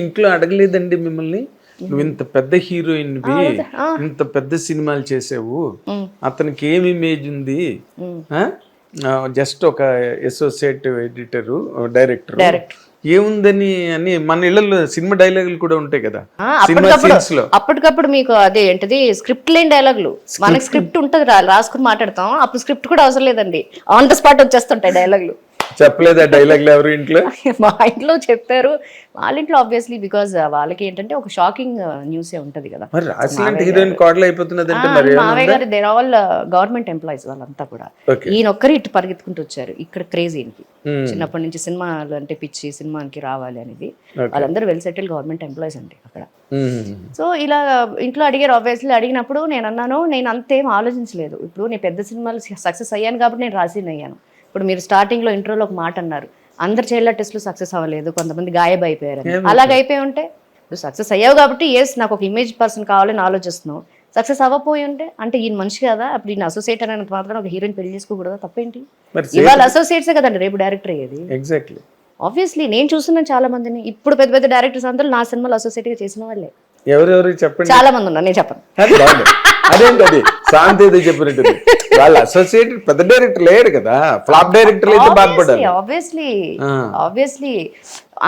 ఇంట్లో అడగలేదండి మిమ్మల్ని. నువ్వు ఇంత పెద్ద హీరోయిన్వి ఆ. ఇంత పెద్ద సినిమాలు చేసావు. అతనికి ఏం ఇమేజ్ ఉంది. జస్ట్ ఒక అసోసియేట్ ఎడిటర్ డైరెక్టర్. ఏముందని అని మన ఇళ్ళలో సినిమా డైలాగులు కూడా ఉంటాయి కదా. సినిమా అప్పటికప్పుడు సీన్స్లో. అప్పటికప్పుడు మీకు అదే ఏంటిది? స్క్రిప్ట్ లేని డైలాగులు మనకి స్క్రిప్ట్ ఉంటుంది రాసుకుని మాట్లాడతాం. అప్పుడు స్క్రిప్ట్ కూడా అవసరం లేదండి. ఆన్ ద స్పాట్ వచ్చేస్తుంటాయి డైలాగులు చెప్పలేదా డైలాగులు ఎవరు ఇంట్లో? మా ఇంట్లో చెప్పారు. వాళ్ళ ఇంట్లో ఆబ్వియస్లీ బికాజ్ వాళ్ళకి ఏంటంటే ఒక షాకింగ్ న్యూసే ఉంటది కదా. మరి రాసిలాంటి హీరోయిన్ కోడలు అయిపోతున్నది అంటే మరి మావయ్య గారు దేర్ ఆల్ గవర్నమెంట్ ఎంప్లాయీస్ వాళ్ళంతా కూడా. ఈయన ఒక్కరు ఇటు పరిగెత్తుకుంటూ వచ్చారు. ఇక్కడ క్రేజ్ ఈయనకి. Hmm. చిన్నప్పటి నుంచి సినిమాలు అంటే పిచ్చి సినిమాకి రావాలి అనేది. వాళ్ళందరూ వెల్ సెటిల్ గవర్నమెంట్ ఎంప్లాయీస్ అండి అక్కడ. మ్మ్. సో ఇలా ఇంట్లో అడిగారు ఆబ్వియస్లీ అడిగినప్పుడు నేను అన్నాను నేను అంతేం ఆలోచించలేదు. ఇప్పుడు నేను పెద్ద సినిమాలు సక్సెస్ అయ్యాను కాబట్టి నేను రాసిన అయ్యాను. ఇప్పుడు మీరు స్టార్టింగ్లో ఇంట్రోలో ఒక మాట అన్నారు. అందరు చైల్డ్ టెస్ట్లు సక్సెస్ అవ్వలేదు కొంతమంది గాయబ్ అయిపోయారు అని. అలాగ అయిపోయి ఉంటే నువ్వు సక్సెస్ అయ్యావు కాబట్టి ఎస్ నాకు ఒక ఇమేజ్ పర్సన్ కావాలని ఆలోచిస్తున్నావు. సక్సెస్ అవ్వపోయి ఉంటే అంటే ఈయన మనిషి కదా అప్పుడు ఈయన అసోసియేట్ అనేంత మాత్రం ఒక హీరోయిన్ పెళ్ళి చేసుకోకూడదా? తప్పేంటి? ఇవాళ అసోసియేట్సే కదండి? రేపు డైరెక్టర్ అయ్యేది ఎగ్జాక్ట్లీ ఆబ్వియస్లీ నేను చూస్తున్నాను చాలా మందిని ఇప్పుడు పెద్ద పెద్ద డైరెక్టర్స్ అందరూ నా సినిమాలో అసోసియేట్గా చేసిన వాళ్ళే. ఎవరెవరు చెప్పండి? చాలా మంది ఉన్నారు నేను చెప్పను. అదేంటి అది శాంతి ఏదో చెప్పినట్టు వాళ్ళ అసోసియేట్ పెద్ద డైరెక్టర్ లేడు కదా. ఫ్లాప్ డైరెక్టర్ అయితే బాధపడ్డారు ఆబ్వియస్లీ. ఆబ్వియస్లీ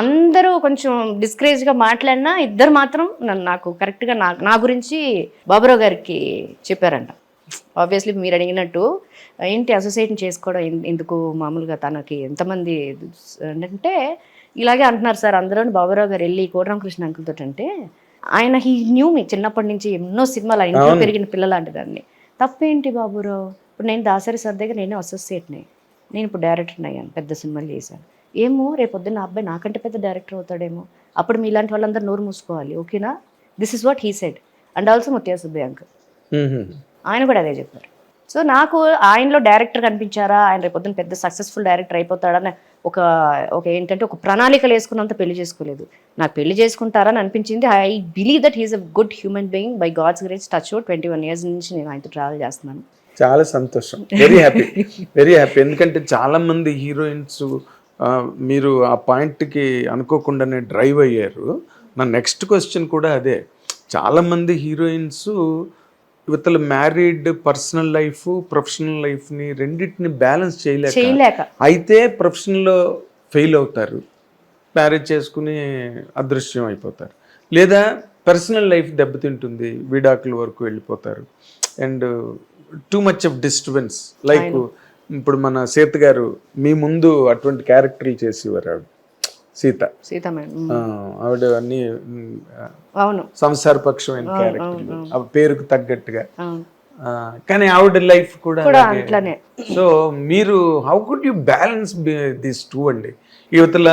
అందరూ కొంచెం డిస్కరేజ్గా మాట్లాడినా ఇద్దరు మాత్రం నాకు కరెక్ట్గా నా గురించి బాబురావు గారికి చెప్పారంట. ఆబ్వియస్లీ మీరు అడిగినట్టు ఏంటి అసోసియేట్ చేసుకోవడం ఎందుకు మామూలుగా తనకి ఎంతమంది అంటే ఇలాగే అంటున్నారు సార్ అందరూ బాబురావు గారు వెళ్ళి కోటరామకృష్ణ అంకుల్ తోటి అంటే ఆయన హీ న్యూ మీ చిన్నప్పటి నుంచి ఎన్నో సినిమాలు ఇంట్లో పెరిగిన పిల్లలాంటి దాన్ని తప్పేంటి బాబురావు? ఇప్పుడు నేను దాసరి సార్ దగ్గర నేను అసోసియేట్ని నేను ఇప్పుడు డైరెక్టర్ని అయ్యాను పెద్ద సినిమాలు చేశాను. ఏమో రేపు పొద్దున్న అబ్బాయి నాకంటే పెద్ద డైరెక్టర్ అవుతాడేమో. అప్పుడు మీలాంటి వాళ్ళందరూ నోరు మూసుకోవాలి ఓకేనా? This is what he said and also Mutya Subbaiah uncle. ఆయన కూడా అదే చెప్పారు. సో నాకు ఆయనలో డైరెక్టర్ కనిపించారా? ఆయన రేపు పొద్దున్న పెద్ద సక్సెస్ఫుల్ డైరెక్టర్ అయిపోతాడని ఒక ఒక ఏంటంటే ఒక ప్రణాళికలు వేసుకున్నంత పెళ్ళి చేసుకోలేదు. నాకు పెళ్ళి చేసుకుంటారని అనిపించింది. I believe that he's a good human being by God's grace touch twenty one years నుంచి నేను ఆయనతో ట్రావెల్ చేస్తున్నాను. చాలా సంతోషం. వెరీ హ్యాపీ వెరీ హ్యాపీ ఎందుకంటే చాలా మంది హీరోయిన్స్ మీరు ఆ పాయింట్కి అనుకోకుండానే డ్రైవ్ అయ్యారు. నా నెక్స్ట్ క్వశ్చన్ కూడా అదే. చాలా మంది హీరోయిన్స్ ఇవతల మ్యారీడ్ పర్సనల్ లైఫ్ ప్రొఫెషనల్ లైఫ్ని రెండింటిని బ్యాలెన్స్ చేయలేక చేయలేక. అయితే ప్రొఫెషన్లో ఫెయిల్ అవుతారు. మ్యారేజ్ చేసుకుని అదృశ్యం అయిపోతారు. లేదా పర్సనల్ లైఫ్ దెబ్బతింటుంది విడాకుల వరకు వెళ్ళిపోతారు. And too much of disturbance. Like ఇప్పుడు మన సీత గారు మీ ముందు అటువంటి క్యారెక్టర్లు చేసేవారు ఆవిడ. సీత. సీత ఆవిడ అన్ని అవును. సంసారపక్షమైన క్యారెక్టర్లు ఆ పేరుకు తగ్గట్టుగా. కానీ ఆవిడ లైఫ్ కూడా సో మీరు how could you balance this two అండి? యువతల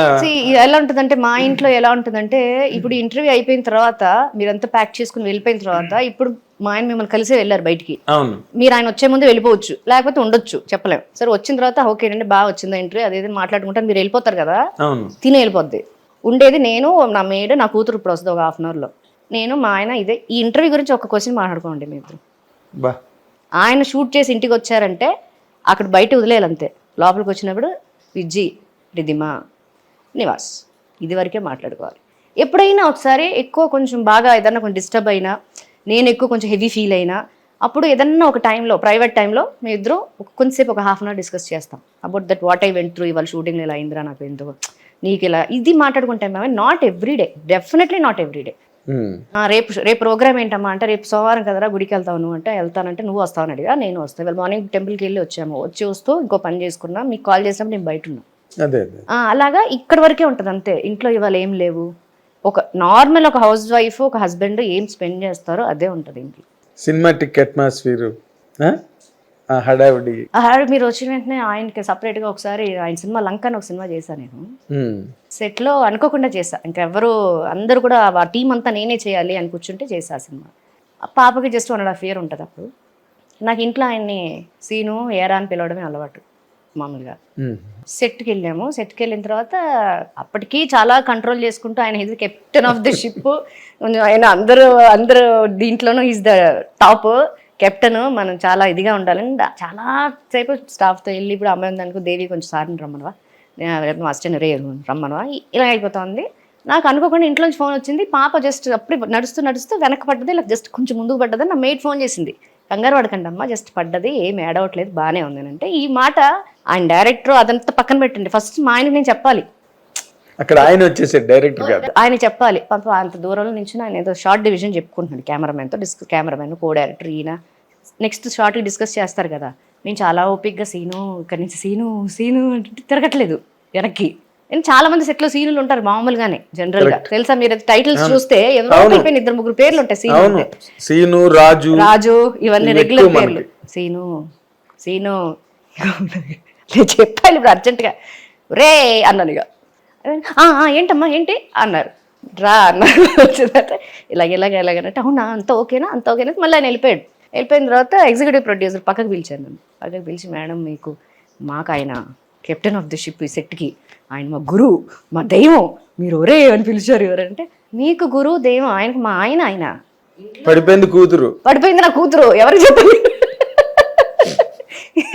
ఎలా ఉంటుందంటే మా ఇంట్లో ఎలా ఉంటుందంటే ఇప్పుడు ఇంటర్వ్యూ అయిపోయిన తర్వాత మీరంతా ప్యాక్ చేసుకుని వెళ్ళిపోయిన తర్వాత ఇప్పుడు మా ఆయన మిమ్మల్ని కలిసే వెళ్ళారు బయటికి. అవును. మీరు ఆయన వచ్చే ముందు వెళ్ళిపోవచ్చు లేకపోతే ఉండొచ్చు చెప్పలేం. సరే వచ్చిన తర్వాత ఓకేనండి బాగా వచ్చిందా ఇంటర్వ్యూ? అదేది మాట్లాడుకుంటారు మీరు వెళ్ళిపోతారు కదా. అవును. తిని వెళ్ళిపోద్ది. ఉండేది నేను నా మేడ్ నా కూతురు ఇప్పుడు వస్తుంది ఒక హాఫ్ అన్ అవర్లో. నేను మా ఆయన ఇదే. ఈ ఇంటర్వ్యూ గురించి ఒక క్వశ్చన్ మాట్లాడుకోండి మీ ఇద్దరు. ఆయన షూట్ చేసి ఇంటికి వచ్చారంటే అక్కడ బయట వదిలేయాలి అంతే లోపలికి వచ్చినప్పుడు విజ్జి రిధిమా నివాస్. ఇది వరకే మాట్లాడుకోవాలి. ఎప్పుడైనా ఒకసారి ఎక్కువ కొంచెం బాగా ఏదన్నా కొంచెం డిస్టర్బ్ అయినా నేను ఎక్కువ కొంచెం హెవీ ఫీల్ అయినా అప్పుడు ఏదన్నా ఒక టైంలో ప్రైవేట్ టైంలో మీ ఇద్దరు ఒక- కొంతసేపు ఒక హాఫ్ అన్ అవర్ డిస్కస్ చేస్తాం. About that what I went through ఇవాళ షూటింగ్ ఇలా అయిందిరా నాకు ఎందుకు నీకు ఇలా ఇది మాట్లాడుకుంటాం మేము not everyday definitely not everyday రేపు రేపు ప్రోగ్రామ్ ఏంటమ్మా అంటే రేపు సోమవారం కదరా గుడికి వెళ్తావు నువ్వు అంటే వెళ్తానంటే నువ్వు వస్తావని అడిగా నేను వస్తాను ఇవాళ మార్నింగ్ టెంపుల్కి వెళ్ళి వచ్చాము. వచ్చి వస్తూ ఇంకో పని చేసుకున్నా. మీకు కాల్ చేసినప్పుడు నేను బయట ఉన్నా. అదే అదే ఆ, అలాగా ఇక్కడ వరకే ఉంటుంది అంతే. ఇంట్లో ఇవాళ ఏం లేవు. ఒక నార్మల్ ఒక హౌస్ వైఫ్ ఒక హస్బెండ్ ఏం స్పెండ్ చేస్తారో అదే ఉంటుంది ఇంట్లో. సినిమాటిక్ అట్మాస్ఫియర్ హడావిడి. మీరు వచ్చిన వెంటనే ఆయనకి సపరేట్గా ఒకసారి ఆయన సినిమా లంక అని ఒక సినిమా చేశాను నేను. సెట్లో అనుకోకుండా చేశా. ఇంకెవరు అందరూ కూడా ఆ టీం అంతా నేనే చేయాలి అని కూర్చుంటే చేశా ఆ సినిమా. పాపకి just one and half year ఉంటుంది అప్పుడు. నాకు ఇంట్లో ఆయన్ని సీను ఏరా అని పిలవడమే అలవాటు. మామూలుగా. మ్మ్. సెట్కి వెళ్ళాము సెట్కి వెళ్ళిన తర్వాత అప్పటికి చాలా కంట్రోల్ చేసుకుంటూ ఆయన ఇది కెప్టెన్ ఆఫ్ ది షిప్. ఆయన అందరూ అందరూ దీంట్లోనూ ఈజ్ ద టాప్ కెప్టెన్. మనం చాలా ఇదిగా ఉండాలని చాలా సేపు స్టాఫ్తో వెళ్ళి ఇప్పుడు అమ్మాయి ఉందనుకో దేవి కొంచెం సార్ని రమ్మనవా? మాస్టర్ రే రమ్మనవా? ఇలా అయిపోతుంది నాకు అనుకోకుండా ఇంట్లోంచి ఫోన్ వచ్చింది. పాప జస్ట్ అప్పుడే నడుస్తూ నడుస్తూ వెనక్కి పడ్డది. ఇలా జస్ట్ కొంచెం ముందుకు పడ్డది నా మేడ్ ఫోన్ చేసింది. కంగారు పడకండి అమ్మ జస్ట్ పడ్డది ఏం ఏడవట్లేదు బాగానే ఉంది అంటే ఈ మాట ఆయన డైరెక్టర్ అదంతా పక్కన పెట్టండి. ఫస్ట్ మా ఆయనకి నేను చెప్పాలి. అక్కడ ఆయన వచ్చేసాడు డైరెక్టర్ గారు ఆయన చెప్పాలి. పాప అంత దూరంలో నుంచి ఆయన ఏదో షార్ట్ డివిజన్ చెప్పుకుంటున్నాడు కెమెరామెన్తో డిస్క్ కెమెరామెన్ కో డైరెక్టర్ ఈయన. నెక్స్ట్ షార్ట్ డిస్కస్ చేస్తారు కదా. నేను చాలా ఓపిక్గా సీను ఇక్కడ నుంచి సీను సీను తిరగట్లేదు వెనక్కి. నేను చాలా మంది సెట్లో సీనులు ఉంటారు మామూలుగానే జనరల్గా. తెలుసా మీరు? టైటిల్స్ చూస్తే ఎవరో ఇద్దరు ముగ్గురు పేర్లు ఉంటాయి సీను సీను రాజు రాజు ఇవన్నీ ఇవి రెగ్యులర్ పేర్లు. Scene scene. చెప్పాలి ఇప్పుడు అర్జెంటుగా రే అన్నాను ఇక "ఆ, ఆ, ఏంటమ్మా ఏంటి? అన్నారు. రా అన్నారు. ఇలాగ ఇలాగ ఇలాగనంటే అవునా అంత ఓకేనా? అంత ఓకేనా? మళ్ళీ ఆయన వెళ్ళిపోయాడు. వెళ్ళిపోయిన తర్వాత ఎగ్జిక్యూటివ్ ప్రొడ్యూసర్ పక్కకు పిలిచాను పక్కకు పిలిచి మేడం మీకు మాకు ఆయన కెప్టెన్ ఆఫ్ ది షిప్ ఈ సెట్కి ఆయన మా గురువు మా దైవం. మీరు ఒరే అని పిలిచారు ఎవరంటే మీకు గురువు దైవం ఆయనకు మా ఆయన ఆయన. పడిపోయింది కూతురు. పడిపోయింది నా కూతురు. ఎవరికి చెప్పాలి?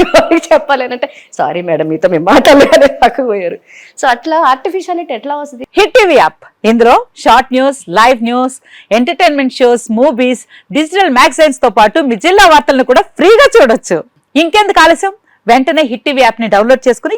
ఎవరికి చెప్పాలి అని అంటే సారీ మేడం మీతో మేము మాట్లాడలేదు పక్కకు పోయారు సో అట్లా ఆర్టిఫిషియాలిటీ ఎట్లా వస్తుంది? Hit TV app. ఇందులో short news live news entertainment shows movies digital మ్యాగజైన్స్తో పాటు మీ జిల్లా వార్తలను కూడా ఫ్రీగా చూడొచ్చు. ఇంకెందుకు ఆలస్యం? వెంటనే హిట్ టీవీ యాప్ని డౌన్లోడ్ చేసుకుని